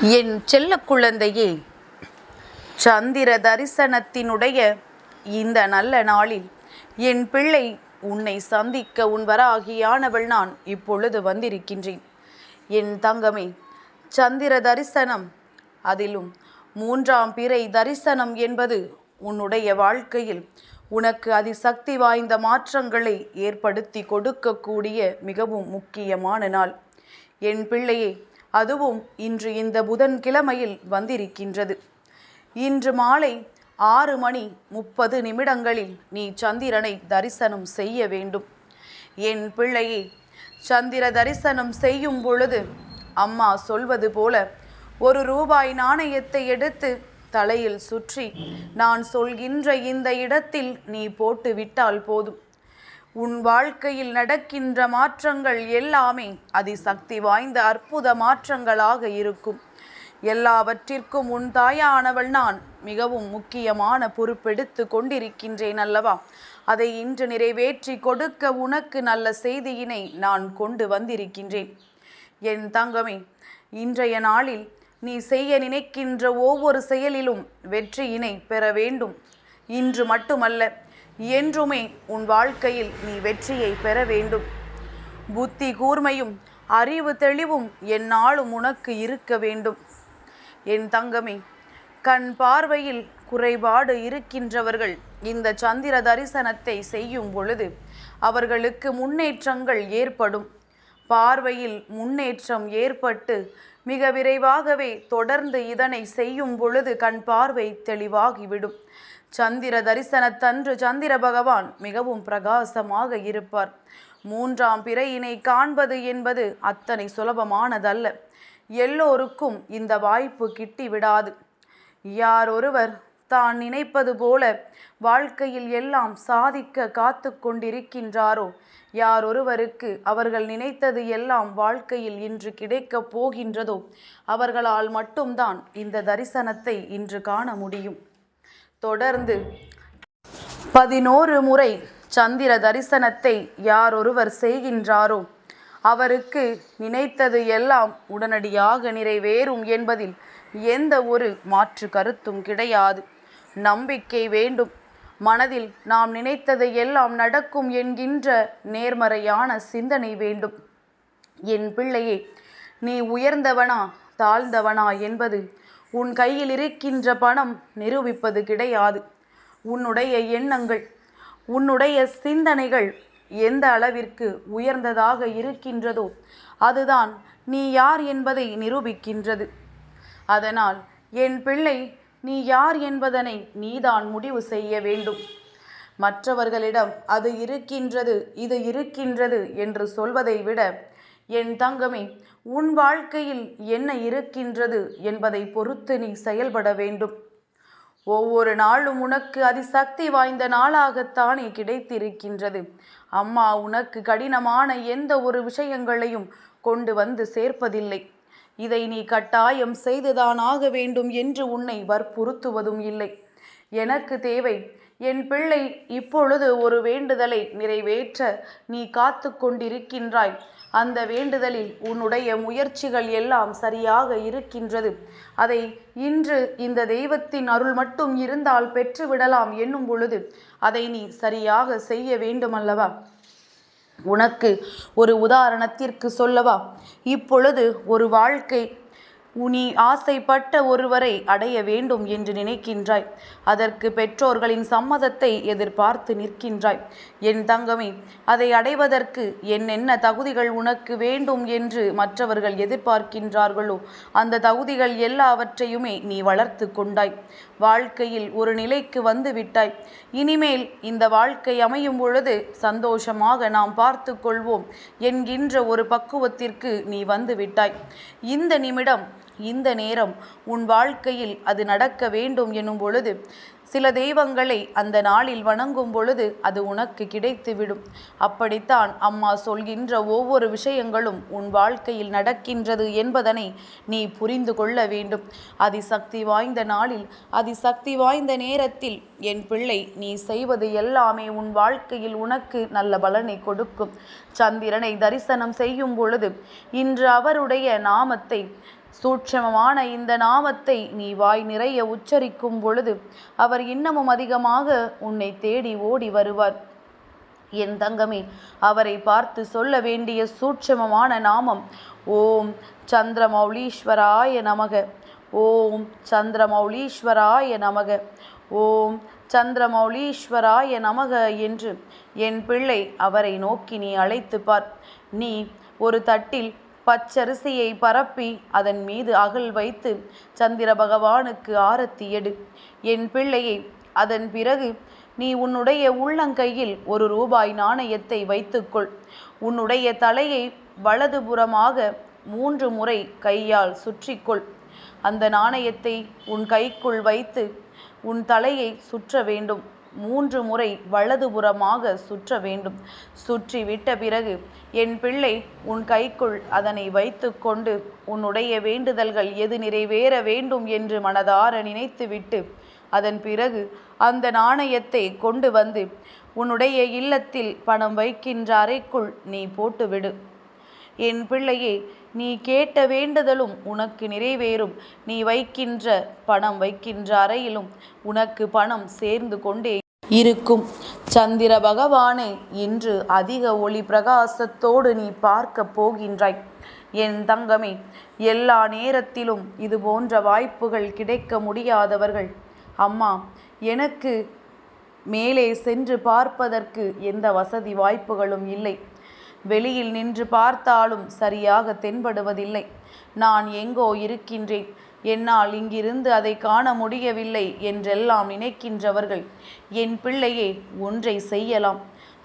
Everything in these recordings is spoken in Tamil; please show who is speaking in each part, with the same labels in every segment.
Speaker 1: என் செல்ல குழந்தையே சந்திர தரிசனத்தினுடைய இந்த நல்ல நாளில் என் பிள்ளை உன்னை சந்திக்க உன் வராகியானவள் நான் இப்பொழுது வந்திருக்கின்றேன். என் தங்கமே சந்திர தரிசனம் அதிலும் மூன்றாம் பிறை தரிசனம் என்பது உன்னுடைய வாழ்க்கையில் உனக்கு அதிசக்தி வாய்ந்த மாற்றங்களை ஏற்படுத்தி கொடுக்கக்கூடிய மிகவும் முக்கியமான நாள். என் பிள்ளையே அதுவும் இன்று இந்த புதன்கிழமையில் வந்திருக்கின்றது. இன்று மாலை ஆறு மணி முப்பது நிமிடங்களில் நீ சந்திரனை தரிசனம் செய்ய வேண்டும். என் பிள்ளையே சந்திர தரிசனம் செய்யும் பொழுது அம்மா சொல்வது போல ஒரு ரூபாய் நாணயத்தை எடுத்து தலையில் சுற்றி நான் சொல்கின்ற இந்த இடத்தில் நீ போட்டு விட்டால் போதும். உன் வாழ்க்கையில் நடக்கின்ற மாற்றங்கள் எல்லாமே அதிசக்தி வாய்ந்த அற்புத மாற்றங்களாக இருக்கும். எல்லாவற்றிற்கும் உன் தாயானவள் நான் மிகவும் முக்கியமான பொறுப்பெடுத்து கொண்டிருக்கின்றேன் அல்லவா? அதை இன்று நிறைவேற்றி கொடுக்க உனக்கு நல்ல செய்தியினை நான் கொண்டு வந்திருக்கின்றேன். என் தங்கமே இன்றைய நாளில் நீ செய்ய நினைக்கின்ற ஒவ்வொரு செயலிலும் வெற்றியினை பெற வேண்டும். இன்று மட்டுமல்ல என்றுமே உன் வாழ்க்கையில் நீ வெற்றியை பெற வேண்டும். புத்தி கூர்மையும் அறிவு தெளிவும் என்னாலும் உனக்கு இருக்க வேண்டும். என் தங்கமே கண் பார்வையில் குறைபாடு இருக்கின்றவர்கள் இந்த சந்திர தரிசனத்தை செய்யும் பொழுது அவர்களுக்கு முன்னேற்றங்கள் ஏற்படும். பார்வையில் முன்னேற்றம் ஏற்பட்டு மிக விரைவாகவே தொடர்ந்து இதனை செய்யும் பொழுது கண் பார்வை தெளிவாகிவிடும். சந்திர தரிசனத்தன்று சந்திர பகவான் மிகவும் பிரகாசமாக இருப்பார். மூன்றாம் பிறையினை காண்பது என்பது அத்தனை சுலபமானதல்ல. எல்லோருக்கும் இந்த வாய்ப்பு கிட்டிவிடாது. யார் ஒருவர் தான் நினைப்பது போல வாழ்க்கையில் எல்லாம் சாதிக்க காத்து கொண்டிருக்கின்றாரோ யார் ஒருவருக்கு அவர்கள் நினைத்தது எல்லாம் வாழ்க்கையில் இன்று கிடைக்கப் போகின்றதோ அவர்களால் மட்டும்தான் இந்த தரிசனத்தை இன்று காண முடியும். தொடர்ந்து பதினோரு முறை சந்திர தரிசனத்தை யார் ஒருவர் செய்கின்றாரோ அவருக்கு நினைத்தது எல்லாம் உடனடியாக நிறைவேறும் என்பதில் எந்த ஒரு மாற்று கருத்தும் கிடையாது. நம்பிக்கை வேண்டும். மனதில் நாம் நினைத்தது எல்லாம் நடக்கும் என்கின்ற நேர்மறையான சிந்தனை வேண்டும். என் பிள்ளையே நீ உயர்ந்தவனா தாழ்ந்தவனா என்பது உன் கையில் இருக்கின்ற பணம் நிரூபிப்பது கிடையாது. உன்னுடைய எண்ணங்கள் உன்னுடைய சிந்தனைகள் எந்த அளவிற்கு உயர்ந்ததாக இருக்கின்றதோ அதுதான் நீ யார் என்பதை நிரூபிக்கின்றது. அதனால் என் பிள்ளை நீ யார் என்பதனை நீதான் முடிவு செய்ய வேண்டும். மற்றவர்களிடம் அது இருக்கின்றது இது இருக்கின்றது என்று சொல்வதை விட என் தங்கமே உன் வாழ்க்கையில் என்ன இருக்கின்றது என்பதை பொறுத்து நீ செயல்பட வேண்டும். ஒவ்வொரு நாளும் உனக்கு அதிசக்தி வாய்ந்த நாளாகத்தானே கிடைத்திருக்கின்றது. அம்மா உனக்கு கடினமான எந்த ஒரு விஷயங்களையும் கொண்டு வந்து சேர்ப்பதில்லை. இதை நீ கட்டாயம் செய்துதான் ஆக வேண்டும் என்று உன்னை வற்புறுத்துவதும் இல்லை. எனக்கு தேவை என் பிள்ளை இப்பொழுது ஒரு வேண்டுதலை நிறைவேற்ற நீ காத்து கொண்டிருக்கின்றாய். அந்த வேண்டுதலில் உன்னுடைய முயற்சிகள் எல்லாம் சரியாக இருக்கின்றது. அதை இன்று இந்த தெய்வத்தின் அருள் மட்டும் இருந்தால் பெற்றுவிடலாம் என்னும் பொழுது அதை நீ சரியாக செய்ய வேண்டுமல்லவா? உனக்கு ஒரு உதாரணத்திற்கு சொல்லவா? இப்பொழுது ஒரு வாழ்க்கை நீ ஆசைப்பட்ட ஒருவரை அடைய வேண்டும் என்று நினைக்கின்றாய். அதற்கு பெற்றோர்களின் சம்மதத்தை எதிர்பார்த்து நிற்கின்றாய். என் தங்கமே அதை அடைவதற்கு என்னென்ன தகுதிகள் உனக்கு வேண்டும் என்று மற்றவர்கள் எதிர்பார்க்கின்றார்களோ அந்த தகுதிகள் எல்லாவற்றையுமே நீ வளர்த்து கொண்டாய். வாழ்க்கையில் ஒரு நிலைக்கு வந்து விட்டாய். இனிமேல் இந்த வாழ்க்கை அமையும் பொழுது சந்தோஷமாக நாம் பார்த்து கொள்வோம் என்கின்ற ஒரு பக்குவத்திற்கு நீ வந்து விட்டாய். இந்த நிமிடம் இந்த நேரம் உன் வாழ்க்கையில் அது நடக்க வேண்டும் எனும் பொழுது சில தெய்வங்களை அந்த நாளில் வணங்கும் பொழுது அது உனக்கு கிடைத்துவிடும். அப்படித்தான் அம்மா சொல்கின்ற ஒவ்வொரு விஷயங்களும் உன் வாழ்க்கையில் நடக்கின்றது என்பதனை நீ புரிந்து கொள்ள வேண்டும். அதிசக்தி வாய்ந்த நாளில் அதிசக்தி வாய்ந்த நேரத்தில் என் பிள்ளை நீ செய்வது எல்லாமே உன் வாழ்க்கையில் உனக்கு நல்ல பலனை கொடுக்கும். சந்திரனை தரிசனம் செய்யும் பொழுது இன்று அவருடைய நாமத்தை சூட்சமமான இந்த நாமத்தை நீ வாய் நிறைய உச்சரிக்கும் பொழுது அவர் இன்னமும் அதிகமாக உன்னை தேடி ஓடி வருவார். என் தங்கமே அவரை பார்த்து சொல்ல வேண்டிய சூட்சமமான நாமம் ஓம் சந்திரமௌலீஸ்வராய நமக ஓம் சந்திரமௌலீஸ்வராய நமக ஓம் சந்திரமௌலீஸ்வராய நமக என்று என் பிள்ளை அவரை நோக்கி நீ அழைத்து பார். நீ ஒரு தட்டில் பச்சரிசியை பரப்பி அதன் மீது அகல் வைத்து சந்திர பகவானுக்கு ஆரத்தி எடு. என் பிள்ளையை அதன் பிறகு நீ உன்னுடைய உள்ளங்கையில் ஒரு ரூபாய் நாணயத்தை வைத்துக்கொள். உன்னுடைய தலையை வலதுபுறமாக மூன்று முறை கையால் சுற்றிக்கொள். அந்த நாணயத்தை உன் கைக்குள் வைத்து உன் தலையை சுற்ற வேண்டும். மூன்று முறை வலதுபுறமாக சுற்ற வேண்டும். சுற்றி விட்ட பிறகு என் பிள்ளை உன் கைக்குள் அதனை வைத்து கொண்டு உன்னுடைய வேண்டுதல்கள் எது நிறைவேற வேண்டும் என்று மனதார நினைத்துவிட்டு அதன் பிறகு அந்த நாணயத்தை கொண்டு வந்து உன்னுடைய இல்லத்தில் பணம் வைக்கின்ற அறைக்குள் நீ போட்டுவிடு. என் பிள்ளையே நீ கேட்ட வேண்டுதலும் உனக்கு நிறைவேறும். நீ வைக்கின்ற பணம் வைக்கின்ற அறையிலும் உனக்கு பணம் சேர்ந்து கொண்டே இருக்கும். சந்திர பகவானே இன்று அதிக ஒளி பிரகாசத்தோடு நீ பார்க்க போகின்றாய். என் தங்கமே எல்லா நேரத்திலும் இது போன்ற வாய்ப்புகள் கிடைக்க முடியாதவர்கள். அம்மா எனக்கு மேலே சென்று பார்ப்பதற்கு எந்த வசதி வாய்ப்புகளும் இல்லை. வெளியில் நின்று பார்த்தாலும் சரியாக தென்படுவதில்லை. நான் எங்கோ இருக்கின்றேன். என்னால் இங்கிருந்து அதை காண முடியவில்லை என்றெல்லாம் நினைக்கின்றவர்கள். என் பிள்ளையே ஒன்றை செய்யலாம்.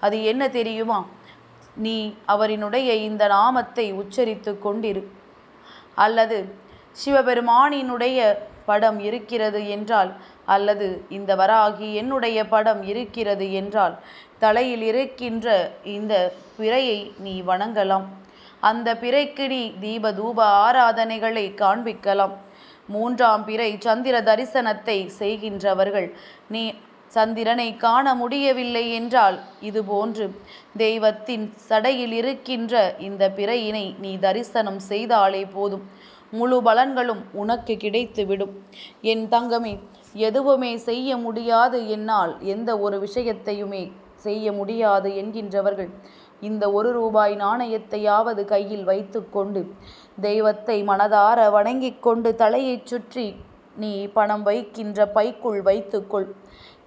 Speaker 1: அது என்ன தெரியுமா? நீ அவரினுடைய இந்த நாமத்தை உச்சரித்து கொண்டிரு. அல்லது சிவபெருமானினுடைய படம் இருக்கிறது என்றால் அல்லது இந்த வராகி என்னுடைய படம் இருக்கிறது என்றால் தலையில் இருக்கின்ற இந்த பிறையை நீ வணங்கலாம். அந்த பிறைக்கு நீ தீப தூப ஆராதனைகளை காண்பிக்கலாம். மூன்றாம் பிறை சந்திர தரிசனத்தை செய்கின்றவர்கள். நீ சந்திரனை காண முடியவில்லை என்றால் இதுபோன்று தெய்வத்தின் சடையில் இருக்கின்ற இந்த பிறையினை நீ தரிசனம் செய்தாலே போதும். முழு பலன்களும் உனக்கு கிடைத்துவிடும். என் தங்கமே எதுவுமே செய்ய முடியாது என்னால் எந்த ஒரு விஷயத்தையுமே செய்ய முடியாது என்கின்றவர்கள். இந்த ஒரு ரூபாய் நாணயத்தையாவது கையில் வைத்துக்கொண்டு தெய்வத்தை மனதார வணங்கிக் கொண்டு தலையைச் சுற்றி நீ பணம் வைக்கின்ற பைக்குள் வைத்துக்கொள்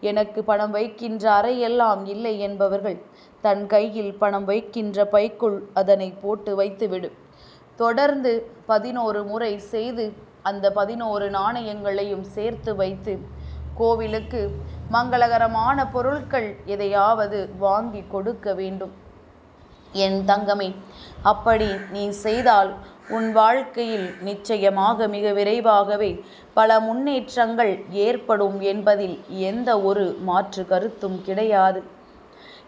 Speaker 1: எனக்கு பணம் வைக்கின்ற அறையெல்லாம் இல்லை என்பவர்கள் தன் கையில் பணம் வைக்கின்ற பைக்குள் அதனை போட்டு வைத்துவிடு. தொடர்ந்து பதினோரு முறை செய்து அந்த பதினோரு நாணயங்களையும் சேர்த்து வைத்து கோவிலுக்கு மங்களகரமான பொருட்கள் எதையாவது வாங்கி கொடுக்க வேண்டும். என் தங்கமே அப்படி நீ செய்தால் உன் வாழ்க்கையில் நிச்சயமாக மிக விரைவாகவே பல முன்னேற்றங்கள் ஏற்படும் என்பதில் எந்த ஒரு மாற்று கருத்தும் கிடையாது.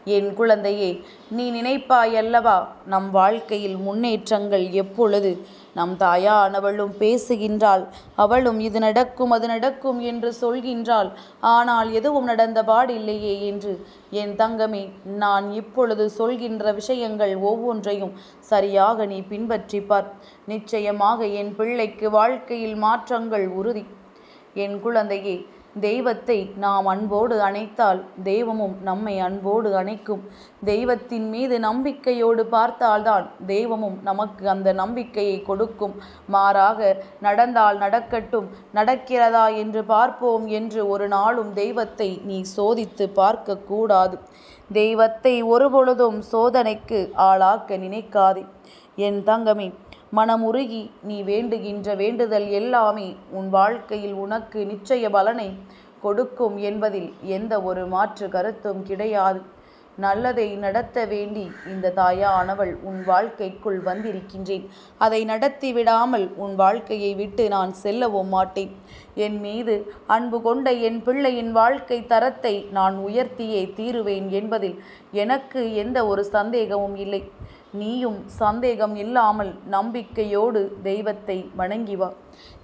Speaker 1: என் குழந்தையே நீ நினைப்பாயல்லவா நம் வாழ்க்கையில் முன்னேற்றங்கள் எப்பொழுது நம் தாயானவளும் பேசுகின்றாள். அவளும் இது நடக்கும் அது நடக்கும் என்று சொல்கின்றாள். ஆனால் எதுவும் நடந்த பாடில்லையே என்று. என் தங்கமே நான் இப்பொழுது சொல்கின்ற விஷயங்கள் ஒவ்வொன்றையும் சரியாக நீ பின்பற்றிப்பார் நிச்சயமாக என் பிள்ளைக்கு வாழ்க்கையில் மாற்றங்கள் உறுதி. என் குழந்தையே தெய்வத்தை நாம் அன்போடு அணைத்தால் தெய்வமும் நம்மை அன்போடு அணைக்கும். தெய்வத்தின் மீது நம்பிக்கையோடு பார்த்தால்தான் தெய்வமும் நமக்கு அந்த நம்பிக்கையை கொடுக்கும். மாறாக நடந்தால் நடக்கட்டும் நடக்கிறதா என்று பார்ப்போம் என்று ஒரு நாளும் தெய்வத்தை நீ சோதித்து பார்க்கக்கூடாது தெய்வத்தை ஒருபொழுதும் சோதனைக்கு ஆளாக்க நினைக்காதே. என் தங்கமே மனமுருகி நீ வேண்டுகின்ற வேண்டுதல் எல்லாமே உன் வாழ்க்கையில் உனக்கு நிச்சய பலனை கொடுக்கும் என்பதில் எந்த ஒரு மாற்று கருத்தும் கிடையாது. நல்லதை நடத்த வேண்டி இந்த தாயானவள் உன் வாழ்க்கைக்குள் வந்திருக்கின்றேன். அதை நடத்தி விடாமல் உன் வாழ்க்கையை விட்டு நான் செல்லவும் மாட்டேன். என் மீது அன்பு கொண்ட என் பிள்ளையின் வாழ்க்கை தரத்தை நான் உயர்த்தியே தீருவேன் என்பதில் எனக்கு எந்த ஒரு சந்தேகமும் இல்லை. நீயும் சந்தேகம் இல்லாமல் நம்பிக்கையோடு தெய்வத்தை வணங்கி வா.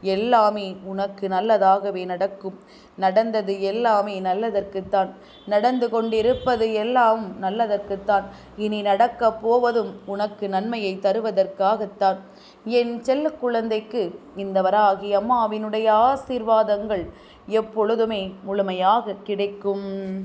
Speaker 1: எல்லாமே உனக்கு நல்லதாகவே நடக்கும். நடந்தது எல்லாமே நல்லதற்குத்தான். நடந்து கொண்டிருப்பது எல்லாம் நல்லதற்குத்தான். இனி நடக்கப் போவதும் உனக்கு நன்மையை தருவதற்காகத்தான். என் செல்ல குழந்தைக்கு இந்த வராகி அம்மாவினுடைய ஆசீர்வாதங்கள் எப்பொழுதுமே முழுமையாக கிடைக்கும்.